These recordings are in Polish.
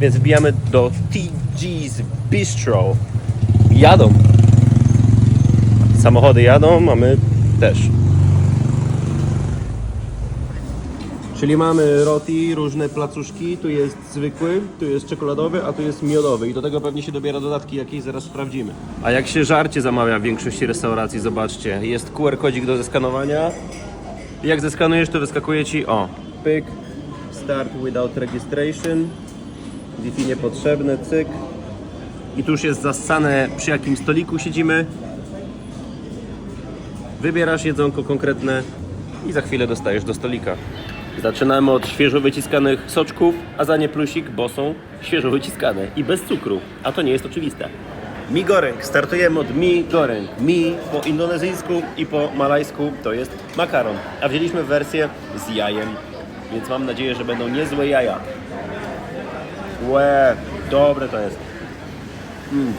Więc wbijamy do TG's Bistro. Jadą. Samochody jadą, a my też. Czyli mamy roti, różne placuszki, tu jest zwykły, tu jest czekoladowy, a tu jest miodowy i do tego pewnie się dobiera dodatki jakieś, zaraz sprawdzimy. A jak się żarcie zamawia w większości restauracji, zobaczcie, jest QR kodzik do zeskanowania. Jak zeskanujesz, to wyskakuje Ci, o, pyk, start without registration, Wi-Fi cyk. I tu już jest zassane przy jakim stoliku siedzimy. Wybierasz jedzonko konkretne i za chwilę dostajesz do stolika. Zaczynamy od świeżo wyciskanych soczków, a za nie plusik, bo są świeżo wyciskane i bez cukru, a to nie jest oczywiste. Mi goreng. Startujemy od mi goreng. Mi po indonezyjsku i po malajsku to jest makaron, a wzięliśmy wersję z jajem, więc mam nadzieję, że będą niezłe jaja. Łe, dobre to jest. Mm.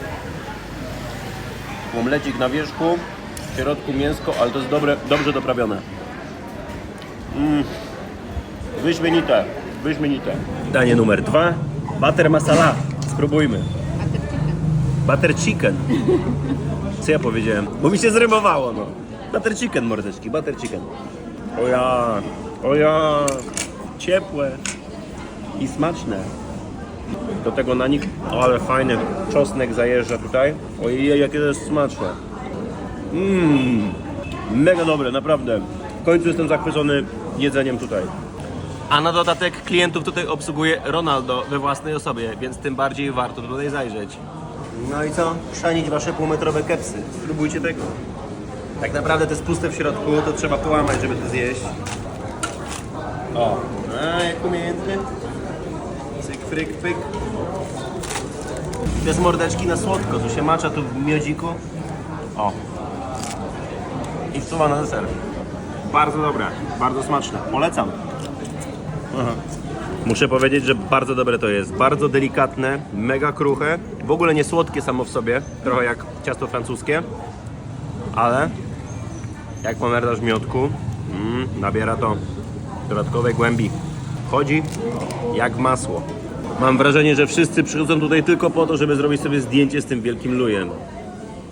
Omlecik na wierzchu, w środku mięsko, ale to jest dobre, dobrze doprawione. Mm. Wyśmienite, wyśmienite. Danie numer dwa, butter masala. Spróbujmy. Butter chicken. Co ja powiedziałem? Bo mi się zrymowało, no. Butter chicken, mordeczki, butter chicken. O ja, o ja, ciepłe i smaczne. Do tego na nich, o, ale fajny czosnek zajeżdża tutaj. Ojej, jakie to jest smaczne. Mmm, mega dobre, naprawdę. W końcu jestem zachwycony jedzeniem tutaj. A na dodatek klientów tutaj obsługuje Ronaldo we własnej osobie, więc tym bardziej warto tutaj zajrzeć. No i co? Chrzanić wasze półmetrowe kepsy. Spróbujcie tego. Tak naprawdę to jest puste w środku, to trzeba połamać, żeby to zjeść. O, a jak umiejętnie. Fryk, pyk. Te z mordeczki na słodko, tu się macza tu w miodziku. O. I wsuwa na deser. Bardzo dobre, bardzo smaczne. Polecam. Aha. Muszę powiedzieć, że bardzo dobre to jest. Bardzo delikatne, mega kruche. W ogóle nie słodkie samo w sobie. Trochę jak ciasto francuskie. Ale jak pomerdasz miodku, mm, nabiera to dodatkowej głębi. Chodzi jak masło. Mam wrażenie, że wszyscy przychodzą tutaj tylko po to, żeby zrobić sobie zdjęcie z tym wielkim lujem.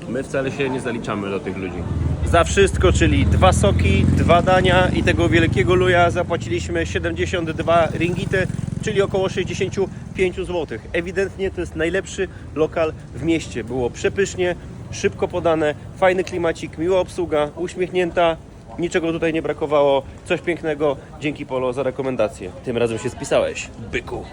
My wcale się nie zaliczamy do tych ludzi. Za wszystko, czyli dwa soki, dwa dania i tego wielkiego luja zapłaciliśmy 72 ringity, czyli około 65 zł. Ewidentnie to jest najlepszy lokal w mieście. Było przepysznie, szybko podane, fajny klimacik, miła obsługa, uśmiechnięta. Niczego tutaj nie brakowało. Coś pięknego. Dzięki Polo za rekomendację. Tym razem się spisałeś, byku.